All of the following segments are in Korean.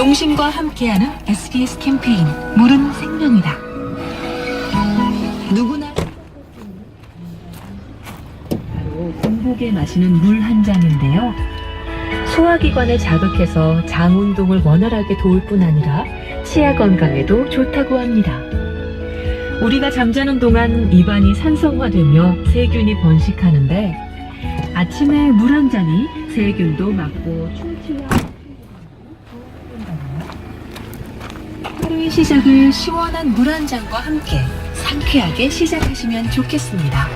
농심과 함께하는 SBS 캠페인 물은 생명이다. 누구나 바로 공복에 마시는 물 한 잔인데요. 소화기관을 자극해서 장 운동을 원활하게 도울 뿐 아니라 치아 건강에도 좋다고 합니다. 우리가 잠자는 동안 입안이 산성화되며 세균이 번식하는데 아침에 물 한 잔이 세균도 막고 충치와 하루의 시작을 시원한 물 한 잔과 함께 상쾌하게 시작하시면 좋겠습니다.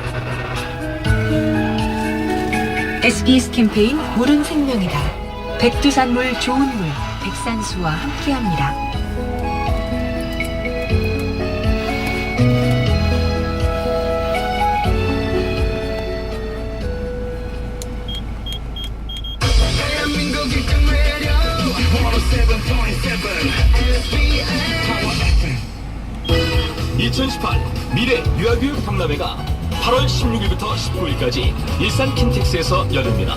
SBS 캠페인 물은 생명이다. 백두산물 좋은 물 백산수와 함께합니다. 대한민국 1등 라디오 2018 미래 유아교육 박람회가 8월 16일부터 19일까지 일산 킨텍스에서 열립니다.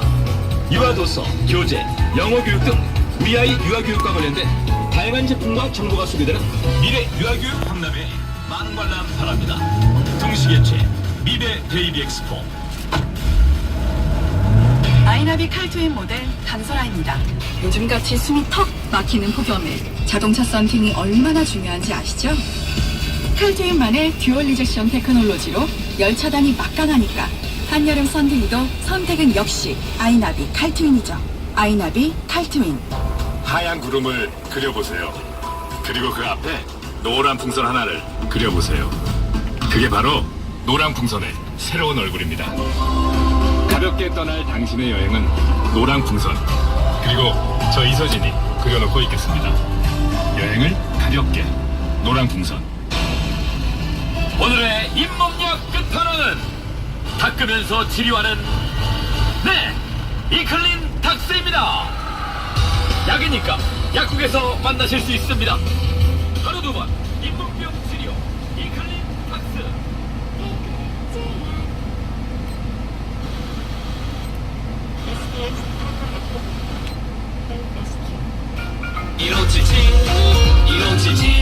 유아도서, 교재, 영어 교육 등 우리 아이 유아교육과 관련된 다양한 제품과 정보가 소개되는 미래 유아교육 박람회에 많은 관람 바랍니다. 동시개최 미래 베이비 엑스포 아이나비 칼트윈 모델 강설아입니다. 요즘같이 숨이 턱 막히는 폭염에 자동차 썬팅이 얼마나 중요한지 아시죠? 칼트윈만의 듀얼 리젝션 테크놀로지로 열 차단이 막강하니까 한여름 썬팅도 선택은 역시 아이나비 칼트윈이죠. 아이나비 칼트윈. 하얀 구름을 그려보세요. 그리고 그 앞에 노란 풍선 하나를 그려보세요. 그게 바로 노란 풍선의 새로운 얼굴입니다. 가볍게 떠날 당신의 여행은 노란 풍선. 그리고 저 이서진이 그려놓고 있겠습니다. 여행을 가볍게 노란 풍선. 오늘의 잇몸약 끝판왕은 닦으면서 치료하는 네 이클린 닥스입니다 약이니까 약국에서 만나실 수 있습니다 하루 두 번 1577 1577